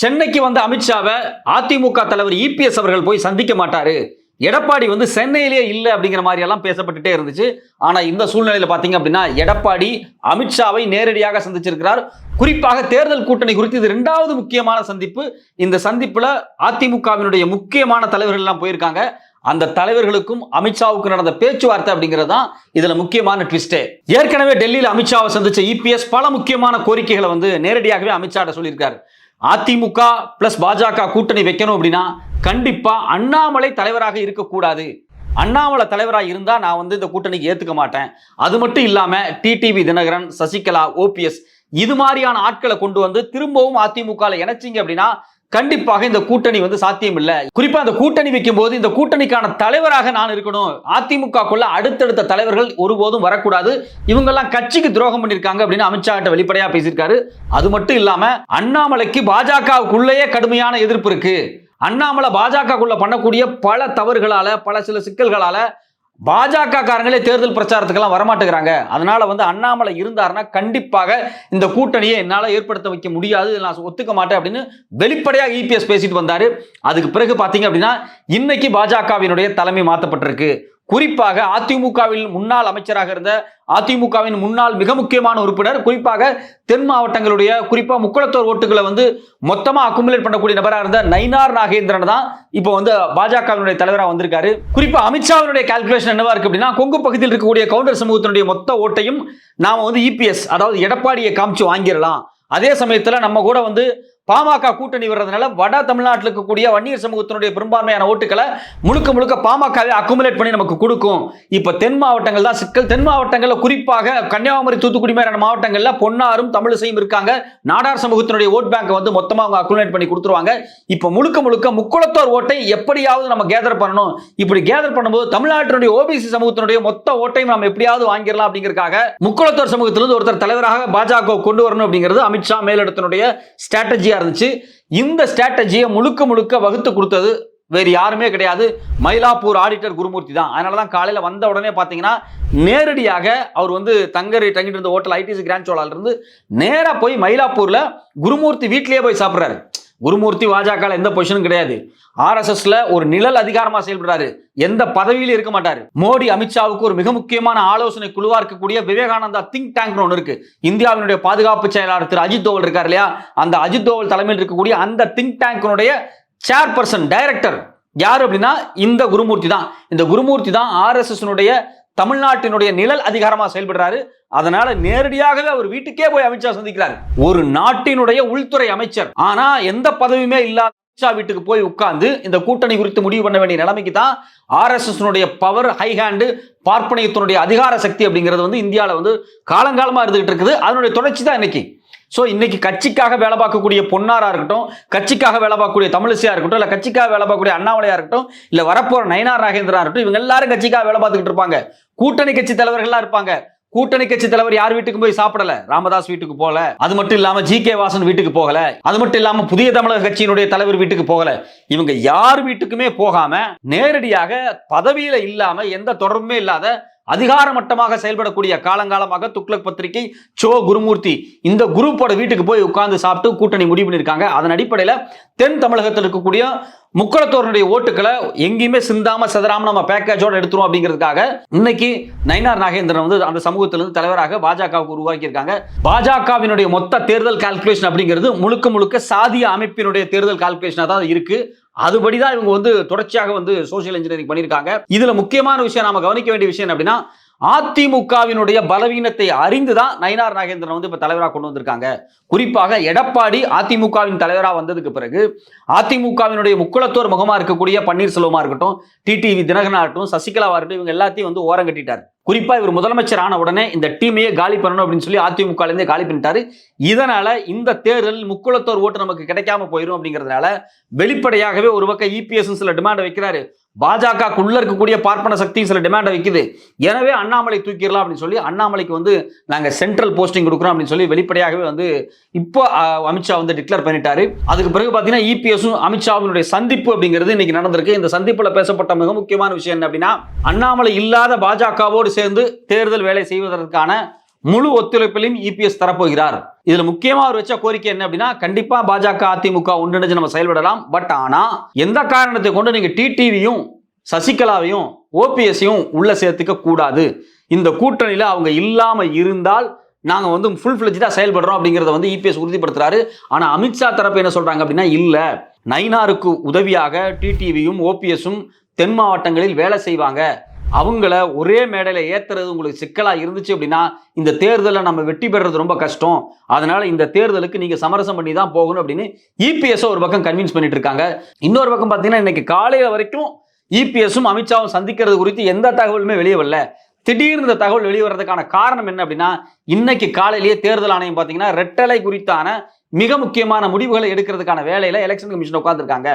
சென்னைக்கு வந்த அமித்ஷாவை அதிமுக தலைவர் இபிஎஸ் அவர்கள் போய் சந்திக்க மாட்டாரு. எடப்பாடி வந்து சென்னையிலேயே இல்லை அப்படிங்கிற மாதிரி எல்லாம் பேசப்பட்டுட்டே இருந்துச்சு. ஆனா இந்த சூழ்நிலையில பாத்தீங்க அப்படின்னா எடப்பாடி அமித்ஷாவை நேரடியாக சந்திச்சிருக்கிறார். குறிப்பாக தேர்தல் கூட்டணி குறித்து இது ரெண்டாவது முக்கியமான சந்திப்பு. இந்த சந்திப்புல அதிமுகவினுடைய முக்கியமான தலைவர்கள் எல்லாம் போயிருக்காங்க. அந்த தலைவர்களுக்கும் அமித்ஷாவுக்கு நடந்த பேச்சுவார்த்தை அப்படிங்கிறது தான் இதுல முக்கியமான ட்விஸ்டே ஏற்கனவே டெல்லியில் அமித்ஷாவை சந்திச்ச இபிஎஸ் பல முக்கியமான கோரிக்கைகளை வந்து நேரடியாகவே அமித்ஷாட்ட சொல்லியிருக்காரு. அதிமுக பிளஸ் பாஜக கூட்டணி வைக்கணும் அப்படின்னா கண்டிப்பா அண்ணாமலை தலைவராக இருக்கக்கூடாது. அண்ணாமலை தலைவராக இருந்தா நான் வந்து இந்த கூட்டணிக்கு ஏத்துக்க மாட்டேன். அது மட்டும் இல்லாம டிடிவி தினகரன் சசிகலா ஓபிஎஸ் இது மாதிரியான ஆட்களை கொண்டு வந்து திரும்பவும் அதிமுக இணைச்சிங்க அப்படின்னா கண்டிப்பாக இந்த கூட்டணி வந்து சாத்தியம் இல்ல குறிப்பா அந்த கூட்டணி வைக்கும் போது இந்த கூட்டணிக்கான தலைவராக நான் இருக்கணும். அதிமுகக்குள்ள அடுத்தடுத்த தலைவர்கள் ஒருபோதும் வரக்கூடாது. இவங்கெல்லாம் கட்சிக்கு துரோகம் பண்ணிருக்காங்க அப்படின்னு அமித்ஷா கிட்ட வெளிப்படையா பேசியிருக்காரு. அது மட்டும் இல்லாம அண்ணாமலைக்கு பாஜகவுக்குள்ளேயே கடுமையான எதிர்ப்பு இருக்கு. அண்ணாமலை பாஜகக்குள்ள பண்ணக்கூடிய பல தவறுகளால பல சில சிக்கல்களால பாஜக காரங்களே தேர்தல் பிரச்சாரத்துக்கெல்லாம் வரமாட்டேங்கிறாங்க. அதனால வந்து அண்ணாமலை இருந்தாருன்னா கண்டிப்பாக இந்த கூட்டணியை என்னால் ஏற்படுத்த வைக்க முடியாது நான் ஒத்துக்க மாட்டேன் அப்படின்னு வெளிப்படையாக இபிஎஸ் பேசிட்டு வந்தாரு. அதுக்கு பிறகு பார்த்தீங்க அப்படின்னா இன்னைக்கு பாஜகவினுடைய தலைமை மாற்றப்பட்டிருக்கு குறிப்பாக அதிமுகவில் முன்னாள் அமைச்சராக இருந்த அதிமுகவின் முன்னாள் மிக முக்கியமான உறுப்பினர் குறிப்பாக தென் மாவட்டங்களுடைய குறிப்பா முக்குளத்தோர் ஓட்டுகளை வந்து மொத்தமா அக்குமுலேட் பண்ணக்கூடிய நபராக இருந்த நயினார் நாகேந்திரன் தான் இப்போ வந்து பாஜகவினுடைய தலைவராக வந்திருக்காரு. குறிப்பா அமித்ஷாவினுடைய கால்குலேஷன் என்னவா இருக்கு அப்படின்னா கொங்கு பகுதியில் இருக்கக்கூடிய கவுண்டர் சமூகத்தினுடைய மொத்த ஓட்டையும் நாம வந்து இபிஎஸ் அதாவது எடப்பாடியை காமிச்சு வாங்கிடலாம். அதே சமயத்தில் நம்ம கூட வந்து பாமக கூட்டணி வர்றதுனால வட தமிழ்நாட்டில் இருக்கக்கூடிய வன்னியர் சமூகத்தினுடைய பெரும்பான்மையான ஓட்டுகளை முழுக்க முழுக்க பாமகவே அக்குமுலேட் பண்ணி நமக்கு கொடுக்கும். இப்போ தென் மாவட்டங்கள் தான் சிக்கல். தென் மாவட்டங்களில் குறிப்பாக கன்னியாகுமரி தூத்துக்குடி மாதிரியான மாவட்டங்களில் பொன்னாரும் தமிழிசையும் இருக்காங்க. நாடார் சமூகத்தினுடைய ஓட் பேங்க் வந்து மொத்தமாக அவங்க அக்குமுலேட் பண்ணி கொடுத்துருவாங்க. இப்போ முழுக்க முழுக்க முக்குளத்தோர் ஓட்டை எப்படியாவது நம்ம கேதர் பண்ணணும். இப்படி கேதர் பண்ணும்போது தமிழ்நாட்டினுடைய ஓபிசி சமூகத்தினுடைய மொத்த ஓட்டையும் நம்ம எப்படியாவது வாங்கிடலாம் அப்படிங்கறதுக்காக முக்குளத்தோர் சமூகத்திலிருந்து ஒருத்தர் தலைவராக பாஜக கொண்டு வரணும் அப்படிங்கிறது அமித்ஷா மேலிடத்தினுடைய ஸ்ட்ராட்டஜியா இருந்துச்சு. இந்த ஸ்ட்ராட்டஜியை முழுக்க முழுக்க வகுத்து கொடுத்தது வேறு யாருமே கிடையாது. மயிலாப்பூர் ஆடிட்டர் குருமூர்த்தி தான். அதனால தான் காலையில் வந்த உடனே பார்த்தீங்கன்னா நேரடியாக அவர் வந்து தங்கரி தங்கிட்டு இருந்த ஹோட்டல் ஐடிசி கிராண்ட் சோலால இருந்து நேராக போய் மயிலாப்பூர்ல குருமூர்த்தி வீட்லேயே போய் சாப்பிட்றாரு. குருமூர்த்தி பாஜக எந்த பொசிஷனும் கிடையாது. ஆர்எஸ்எஸ்ல ஒரு நிழல் அதிகாரமா செயல்படுறாரு. எந்த பதவியிலும் இருக்க மாட்டாரு. மோடி அமித்ஷாவுக்கு ஒரு மிக முக்கியமான ஆலோசனை குழுவா இருக்கக்கூடிய விவேகானந்தா திங்க் டேங்க் ஒன்று இருக்கு. இந்தியாவினுடைய பாதுகாப்பு செயலாளர் திரு அஜித் தோவல் இருக்கார் இல்லையா? அந்த அஜித் தோவல் தலைமையில் இருக்கக்கூடிய அந்த திங்க் டேங்கினுடைய சேர்பர்சன் டைரக்டர் யார் அப்படின்னா இந்த குருமூர்த்தி தான். இந்த குருமூர்த்தி தான் ஆர்எஸ்எஸ்னுடைய தமிழ்நாட்டினுடைய நிழல் அதிகாரமா செயல்படுறாரு. அதனால நேரடியாகவே அவர் வீட்டுக்கே போய் அமித்ஷா சந்திக்கிறார். ஒரு நாட்டினுடைய உள்துறை அமைச்சர். ஆனா எந்த பதவியுமே இல்லாத அமித்ஷா வீட்டுக்கு போய் உட்கார்ந்து இந்த கூட்டணி குறித்து முடிவு பண்ண வேண்டிய நிலைமைக்கு தான் ஆர்எஸ்எஸ் பவர் ஹை ஹேண்டு அதிகார சக்தி அப்படிங்கிறது வந்து இந்தியாவில் வந்து காலங்காலமாக இருந்துகிட்டு இருக்குது. அதனுடைய தொடர்ச்சி தான் இன்னைக்கு. ஸோ இன்னைக்கு கட்சிக்காக வேலை பார்க்கக்கூடிய பொன்னாரா இருக்கட்டும் கட்சிக்காக வேலை பார்க்கக்கூடிய தமிழிசையா இருக்கட்டும் இல்லை கட்சிக்காக வேலை பார்க்கக்கூடிய அண்ணாமலையா இருக்கட்டும் இல்லை வரப்போற நயனார் ராகேந்திரா இருக்கட்டும் இவங்க எல்லாரும் கட்சிக்காக வேலை பார்த்துக்கிட்டு இருப்பாங்க. கூட்டணி கட்சி தலைவர்கள்லாம் இருப்பாங்க. கூட்டணி கட்சி தலைவர் யார் வீட்டுக்கும் போய் சாப்பிடல? ராமதாஸ் வீட்டுக்கு போகல. அது மட்டும் இல்லாம ஜி கே வாசன் வீட்டுக்கு போகல. அது மட்டும் இல்லாம புதிய தமிழக கட்சியினுடைய தலைவர் வீட்டுக்கு போகல. இவங்க யார் வீட்டுக்குமே போகாம நேரடியாக பதவியில இல்லாம எந்த தொடர்புமே இல்லாத அதிகார மட்டமாக செயல்படக்கூடிய காலங்காலமாக துக்ளக் பத்திரிகை சோ குருமூர்த்தி இந்த குரூப்போட வீட்டுக்கு போய் உட்கார்ந்து சாப்பிட்டு கூட்டணி முடிவு பண்ணியிருக்காங்க. அதன் அடிப்படையில் தென் தமிழகத்தில் இருக்கக்கூடிய முக்குளத்தோருடைய ஓட்டுக்களை எங்கேயுமே சிந்தாம சிதறாம நம்ம பேக்கேஜோட எடுத்துரும் அப்படிங்கிறதுக்காக இன்னைக்கு நயினார் நாகேந்திரன் வந்து அந்த சமூகத்திலிருந்து தலைவராக பாஜகவுக்கு உருவாக்கி இருக்காங்க பாஜகவினுடைய மொத்த தேர்தல் கால்குலேஷன் அப்படிங்கிறது முழுக்க முழுக்க சாதிய அமைப்பினுடைய தேர்தல் கால்குலேஷனாக தான் இருக்கு. அதுபடிதான் இவங்க வந்து தொடர்ச்சியாக வந்து சோசியல் இன்ஜினியரிங் பண்ணியிருக்காங்க. இதுல முக்கியமான விஷயம் நாம கவனிக்க வேண்டிய விஷயம் அப்படின்னா அதிமுகவினுடைய பலவீனத்தை அறிந்துதான் நயினார் நாகேந்திரன் வந்து இப்ப தலைவராக கொண்டு வந்திருக்காங்க. குறிப்பாக எடப்பாடி அதிமுகவின் தலைவராக வந்ததுக்கு பிறகு அதிமுகவினுடைய முக்குளத்தோர் முகமா இருக்கக்கூடிய பன்னீர்செல்வமா இருக்கட்டும் டிடிவி தினகரனா இருக்கட்டும் சசிகலாவா இருக்கட்டும் இவங்க எல்லாத்தையும் வந்து ஓரம் கட்டிட்டார். குறிப்பா இவர் முதலமைச்சர் ஆன உடனே இந்த டீமையே காலி பண்ணணும் அப்படின்னு சொல்லி அதிமுக இருந்தே காலி பண்ணிட்டாரு. இதனால இந்த தேர்தல் முக்குளத்தோர் ஓட்டு நமக்கு கிடைக்காம போயிடும் அப்படிங்கிறதுனால வெளிப்படையாகவே ஒரு பக்கம் இபிஎஸ் சில டிமாண்ட் வைக்கிறாரு. பாஜகக்குள்ள இருக்கக்கூடிய பார்ப்பன சக்தி சில டிமாண்டை வைக்குது. எனவே அண்ணாமலை தூக்கிடலாம் அப்படின்னு சொல்லி அண்ணாமலைக்கு வந்து நாங்கள் சென்ட்ரல் போஸ்டிங் கொடுக்குறோம் அப்படின்னு சொல்லி வெளிப்படையாகவே வந்து இப்போ அமித்ஷா வந்து டிக்ளேர் பண்ணிட்டாரு. அதுக்கு பிறகு பார்த்தீங்கன்னா இபிஎஸும் அமித்ஷாவினுடைய சந்திப்பு அப்படிங்கிறது இன்னைக்கு நடந்திருக்கு. இந்த சந்திப்பில் பேசப்பட்ட மிக முக்கியமான விஷயம் என்ன அப்படின்னா அண்ணாமலை இல்லாத பாஜகவோடு சேர்ந்து தேர்தல் வேலை செய்வதற்கான முழு ஒத்துழைப்பிலையும் இபிஎஸ் தரப்போகிறார். இதுல முக்கியமா அவர் வச்ச கோரிக்கை என்ன அப்படின்னா கண்டிப்பா பாஜக அதிமுக ஒன்றிணைஞ்சு நம்ம செயல்படலாம். பட் ஆனா எந்த காரணத்தை கொண்டு நீங்க டிடிவியும் சசிகலாவையும் ஓபிஎஸ்ஸையும் உள்ள சேர்த்துக்க கூடாது? இந்த கூட்டணியில அவங்க இல்லாம இருந்தால் நாங்க வந்து ஃபுல் ஃபிளஜா செயல்படுறோம் அப்படிங்கறத வந்து இபிஎஸ் உறுதிப்படுத்துறாரு. ஆனா அமித்ஷா தரப்பு என்ன சொல்றாங்க அப்படின்னா இல்ல. நைனாருக்கு உதவியாக டிடிவியும் ஓபிஎஸும் தென் மாவட்டங்களில் வேலை செய்வாங்க. அவங்கள ஒரே மேடையில் ஏற்றுறது உங்களுக்கு சிக்கலாக இருந்துச்சு அப்படின்னா இந்த தேர்தலில் நம்ம வெற்றி பெறுறது ரொம்ப கஷ்டம். அதனால இந்த தேர்தலுக்கு நீங்கள் சமரசம் பண்ணி தான் போகணும் அப்படின்னு இபிஎஸ் ஒரு பக்கம் கன்வின்ஸ் பண்ணிட்டு இருக்காங்க. இன்னொரு பக்கம் பார்த்தீங்கன்னா இன்னைக்கு காலையில் வரைக்கும் இபிஎஸும் அமித்ஷாவும் சந்திக்கிறது குறித்து எந்த தகவலுமே வெளியே வரல. திடீர்னு இந்த தகவல் வெளியே வர்றதுக்கான காரணம் என்ன அப்படின்னா இன்னைக்கு காலையிலேயே தேர்தல் ஆணையம் பார்த்தீங்கன்னா ரெட்டலை குறித்தான மிக முக்கியமான முடிவுகளை எடுக்கிறதுக்கான வேலையில எலெக்ஷன் கமிஷன் உட்காந்துருக்காங்க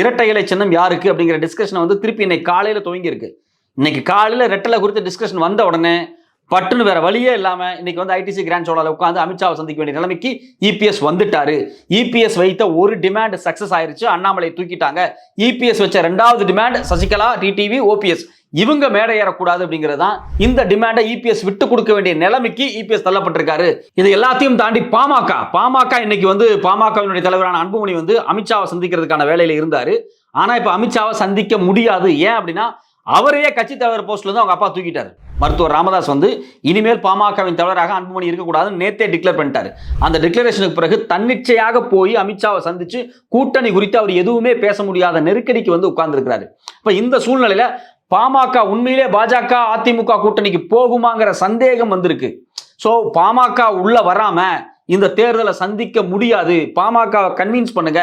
இரட்டை இலை சின்னம் யாருக்கு அப்படிங்கிற டிஸ்கஷனை வந்து திருப்பி இன்னைக்கு காலையில துவங்கியிருக்கு. இன்னைக்கு காலையில் ரெட்டலை குறித்து டிஸ்கஷன் வந்த உடனே பட்டுன்னு வேற வழியே இல்லாம இன்னைக்கு வந்து ஐடிசி கிராண்ட் சோழால உட்காந்து அமித்ஷாவை சந்திக்க வேண்டிய நிலைமைக்கு இபிஎஸ் வந்துட்டாரு. இபிஎஸ் வைத்த ஒரு டிமாண்ட் சக்சஸ் ஆயிருச்சு. அண்ணாமலை தூக்கிட்டாங்க. இபிஎஸ் வச்ச ரெண்டாவது டிமாண்ட் சசிகலா டிடிவி ஓபிஎஸ் இவங்க மேடை ஏறக்கூடாது அப்படிங்கிறது தான் இந்த டிமாண்டை இபிஎஸ் விட்டு கொடுக்க வேண்டிய நிலைமைக்கு இபிஎஸ் தள்ளப்பட்டிருக்காரு. இது எல்லாத்தையும் தாண்டி பாமக பாமக இன்னைக்கு வந்து பாமகவினுடைய தலைவரான அன்புமணி வந்து அமித்ஷாவை சந்திக்கிறதுக்கான வேலையில இருந்தாரு. ஆனா இப்ப அமித்ஷாவை சந்திக்க முடியாது. ஏன் அப்படின்னா அவரையே கட்சி தலைவர் போஸ்ட்ல இருந்து அவங்க அப்பா தூக்கிட்டாரு. மருத்துவர் ராமதாஸ் வந்து இனிமேல் பாமகவின் தலைவராக அன்புமணி இருக்கக்கூடாதுன்னு நேத்தே டிக்ளேர் பண்ணிட்டார். அந்த டிக்ளரேஷனுக்கு பிறகு தன்னிச்சையாக போய் அமித்ஷாவை சந்திச்சு கூட்டணி குறித்து அவர் எதுவுமே பேச முடியாத நெருக்கடிக்கு வந்து உட்கார்ந்துருக்கிறாரு. இப்போ இந்த சூழ்நிலையில பாமக உண்மையிலே பாஜக அதிமுக கூட்டணிக்கு போகுமாங்கிற சந்தேகம் வந்திருக்கு. ஸோ பாமக உள்ள வராம இந்த தேர்தலை சந்திக்க முடியாது. பாமகவை கன்வின்ஸ் பண்ணுங்க.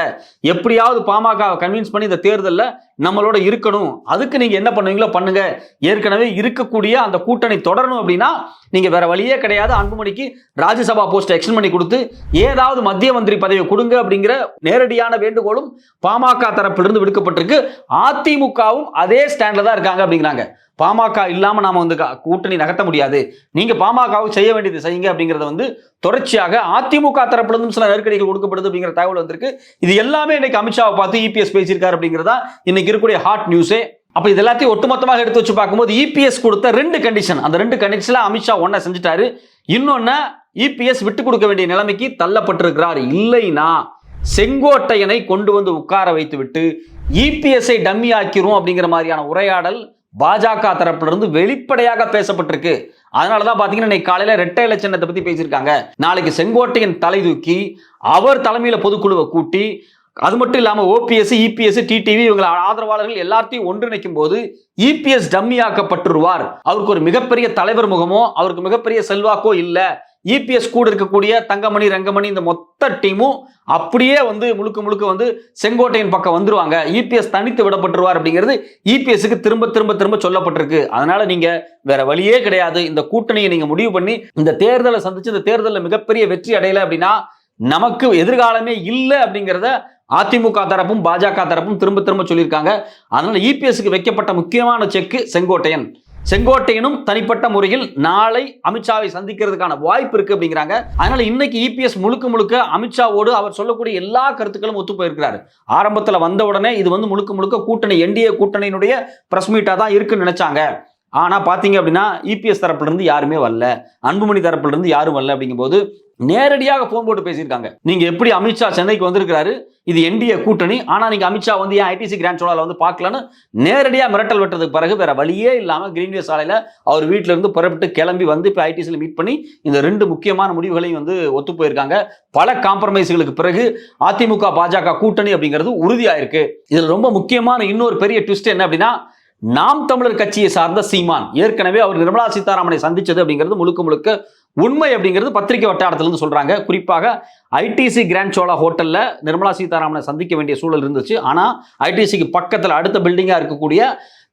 எப்படியாவது பாமகவை கன்வின்ஸ் பண்ணி இந்த தேர்தலில் நம்மளோட இருக்கணும். அதுக்கு நீங்க என்ன பண்ணுவீங்களோ பண்ணுங்க. ஏற்கனவே இருக்கக்கூடிய அந்த கூட்டணி தொடரணும் அப்படின்னா நீங்க வேற வழியே கிடையாது. அன்புமணிக்கு ராஜ்யசபா போஸ்ட் எக்ஸ்டன் பண்ணி கொடுத்து ஏதாவது மத்திய மந்திரி பதவியை கொடுங்க அப்படிங்கிற நேரடியான வேண்டுகோளும் பாமக தரப்பிலிருந்து விடுக்கப்பட்டிருக்கு. அதிமுகவும் அதே ஸ்டாண்ட்ல தான் இருக்காங்க அப்படிங்கிறாங்க. பாமக இல்லாம நாம வந்து கூட்டணி நகர்த்த முடியாது. நீங்க பாமகவுக்கு செய்ய வேண்டியது செய்யுங்க அப்படிங்கறத வந்து தொடர்ச்சியாக அதிமுக தரப்பிலிருந்தும் சில நெருக்கடிகள் கொடுக்கப்படுது அப்படிங்கிற தகவல் வந்திருக்கு. இது எல்லாமே இன்னைக்கு அமித்ஷாவை பார்த்து இபிஎஸ் பேசியிருக்காரு அப்படிங்கிறதா இன்னைக்கு இருக்கக்கூடிய ஹாட் நியூஸே அப்போ இது எல்லாத்தையும் ஒட்டுமொத்தமாக எடுத்து வச்சு பார்க்கும்போது இபிஎஸ் கொடுத்த ரெண்டு கண்டிஷன் அந்த ரெண்டு கண்டிஷன்ல அமித்ஷா ஒன்ன செஞ்சுட்டாரு. இன்னொன்னு இபிஎஸ் விட்டு கொடுக்க வேண்டிய நிலைமைக்கு தள்ளப்பட்டிருக்கிறார். இல்லைனா செங்கோட்டையனை கொண்டு வந்து உட்கார வைத்து விட்டு இபிஎஸ்ஐ டம்மி ஆக்கிரும் அப்படிங்கிற மாதிரியான உரையாடல் பாஜக தரப்பிலிருந்து வெளிப்படையாக பேசப்பட்டிருக்கு. அதனால தான் பார்த்தீங்கன்னா இன்னைக்கு காலையில ரெட்டை இலச்சின்னத்தை பத்தி பேசியிருக்காங்க. நாளைக்கு செங்கோட்டையன் தலை தூக்கி அவர் தலைமையில பொதுக்குழுவை கூட்டி அது மட்டும் இல்லாமல் ஓபிஎஸ் இபிஎஸ் டிடிவி இவங்க ஆதரவாளர்கள் எல்லாத்தையும் ஒன்றிணைக்கும் போது இபிஎஸ் டம்மியாக்கப்பட்டுருவார் அவருக்கு ஒரு மிகப்பெரிய தலைவர் முகமோ அவருக்கு மிகப்பெரிய செல்வாக்கோ இல்லை. இபிஎஸ் கூட இருக்கக்கூடிய தங்கமணி ரங்கமணி இந்த மொத்த டீமும் அப்படியே வந்து முழுக்க முழுக்க வந்து செங்கோட்டையின் பக்கம் வந்துருவாங்க. இபிஎஸ் தனித்து விடப்பட்டுருவார் அப்படிங்கிறது இபிஎஸ்க்கு திரும்ப திரும்ப திரும்ப சொல்லப்பட்டிருக்கு. அதனால நீங்க வேற வழியே கிடையாது. இந்த கூட்டணியை நீங்க முடிவு பண்ணி இந்த தேர்தலை சந்திச்சு இந்த தேர்தலில் மிகப்பெரிய வெற்றி அடையலை அப்படின்னா நமக்கு எதிர்காலமே இல்லை அப்படிங்கிறத அதிமுக தரப்பும் பாஜக தரப்பும் திரும்ப திரும்ப சொல்லியிருக்காங்க. அதனால இபிஎஸ்க்கு வைக்கப்பட்ட முக்கியமான செக்கு செங்கோட்டையன். செங்கோட்டையனும் தனிப்பட்ட முறையில் நாளை அமித்ஷாவை சந்திக்கிறதுக்கான வாய்ப்பு இருக்கு அப்படிங்கிறாங்க. அதனால இன்னைக்கு இபிஎஸ் முழுக்க முழுக்க அமித்ஷாவோடு அவர் சொல்லக்கூடிய எல்லா கருத்துக்களும் ஒத்து போயிருக்கிறார். ஆரம்பத்தில் வந்த உடனே இது வந்து முழுக்க முழுக்க கூட்டணி என்டிஏ கூட்டணியினுடைய பிரஸ் மீட்டா தான் இருக்குன்னு நினைச்சாங்க. ஆனால் பார்த்தீங்க அப்படின்னா இபிஎஸ் தரப்புலேருந்து யாருமே வரல. அன்புமணி தரப்புலேருந்து யாரும் வரல அப்படிங்கும்போது நேரடியாக போன் போட்டு பேசியிருக்காங்க. நீங்க எப்படி அமித்ஷா சென்னைக்கு வந்திருக்கிறாரு? இது என்டிஏ கூட்டணி. ஆனா நீங்க அமித்ஷா வந்து ஏன் ஐடிசி கிராண்ட் சோழால வந்து பார்க்கலன்னு நேரடியா மிரட்டல் வெட்டதுக்கு பிறகு வேற வழியே இல்லாம கிரீன்வே சாலையில அவர் வீட்ல இருந்து புறப்பட்டு கிளம்பி வந்து இப்போ ஐடிசியில் மீட் பண்ணி இந்த ரெண்டு முக்கியமான முடிவுகளையும் வந்து ஒத்து போயிருக்காங்க. பல காம்ப்ரமைஸ்களுக்கு பிறகு அதிமுக பாஜக கூட்டணி அப்படிங்கிறது உறுதியாயிருக்கு. இதுல ரொம்ப முக்கியமான இன்னொரு பெரிய ட்விஸ்ட் என்ன அப்படின்னா நாம் தமிழர் கட்சியை சார்ந்த சீமான். ஏற்கனவே அவர் நிர்மலா சீதாராமனை சந்திச்சது அப்படிங்கிறது முழுக்க முழுக்க உண்மை அப்படிங்கிறது பத்திரிகை வட்டாரத்திலிருந்து சொல்றாங்க. குறிப்பாக ஐடிசி கிராண்ட் சோலா ஹோட்டலில் நிர்மலா சீதாராமனை சந்திக்க வேண்டிய சூழல் இருந்துச்சு. ஆனால் ஐடிசிக்கு பக்கத்தில் அடுத்த பில்டிங்காக இருக்கக்கூடிய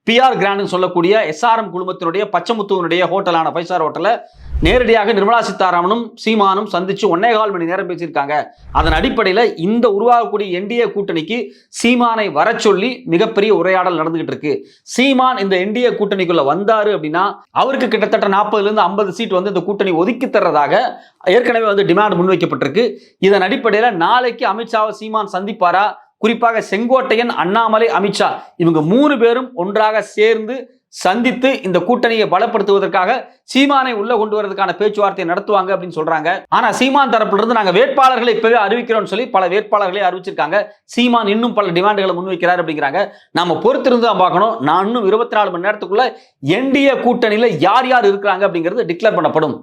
பிஆர் கிராண்ட்னு சொல்லக்கூடிய எஸ்ஆர்எம் குழுமத்தினுடைய பச்சமுத்துவனுடைய ஹோட்டலான ஃபைவ் ஸ்டார் நேரடியாக நிர்மலா சீதாராமனும் சீமானும் சந்திச்சு ஒன்னே கால் மணி நேரம் பேசியிருக்காங்க. அதன் அடிப்படையில் இந்த உருவாகக்கூடிய என்டிஏ கூட்டணிக்கு சீமானை வர சொல்லி மிகப்பெரிய உரையாடல் நடந்துகிட்டு இருக்கு. சீமான் இந்த என்டிஏ கூட்டணிக்குள்ள வந்தாரு அப்படின்னா அவருக்கு கிட்டத்தட்ட நாற்பதுல இருந்து ஐம்பது சீட் வந்து இந்த கூட்டணி ஒதுக்கி தர்றதாக ஏற்கனவே வந்து டிமாண்ட் முன்வைக்கப்பட்டிருக்கு. இதன் அடிப்படையில் நாளைக்கு அமித்ஷாவை சீமான் சந்திப்பாரா? குறிப்பாக செங்கோட்டையன் அண்ணாமலை அமித்ஷா இவங்க மூணு பேரும் ஒன்றாக சேர்ந்து சந்தித்து இந்த கூட்டணியை பலப்படுத்துவதற்காக சீமானை உள்ள கொண்டு வரதுக்கான பேச்சுவார்த்தை நடத்துவாங்க அப்படின்னு சொல்றாங்க. ஆனா சீமான் தரப்பிலிருந்து நாங்க வேட்பாளர்களை இப்பவே அறிவிக்கிறோம்னு சொல்லி பல வேட்பாளர்களை அறிவிச்சிருக்காங்க. சீமான் இன்னும் பல டிமாண்டுகளை முன்வைக்கிறார் அப்படிங்கிறாங்க. நாம பொறுத்திருந்து தான் பார்க்கணும். நான் இன்னும் இருபத்தி நாலு மணி நேரத்துக்குள்ள என்டிஏ கூட்டணியில யார் யார் இருக்கிறாங்க அப்படிங்கிறது டிக்ளேர் பண்ணப்படும்.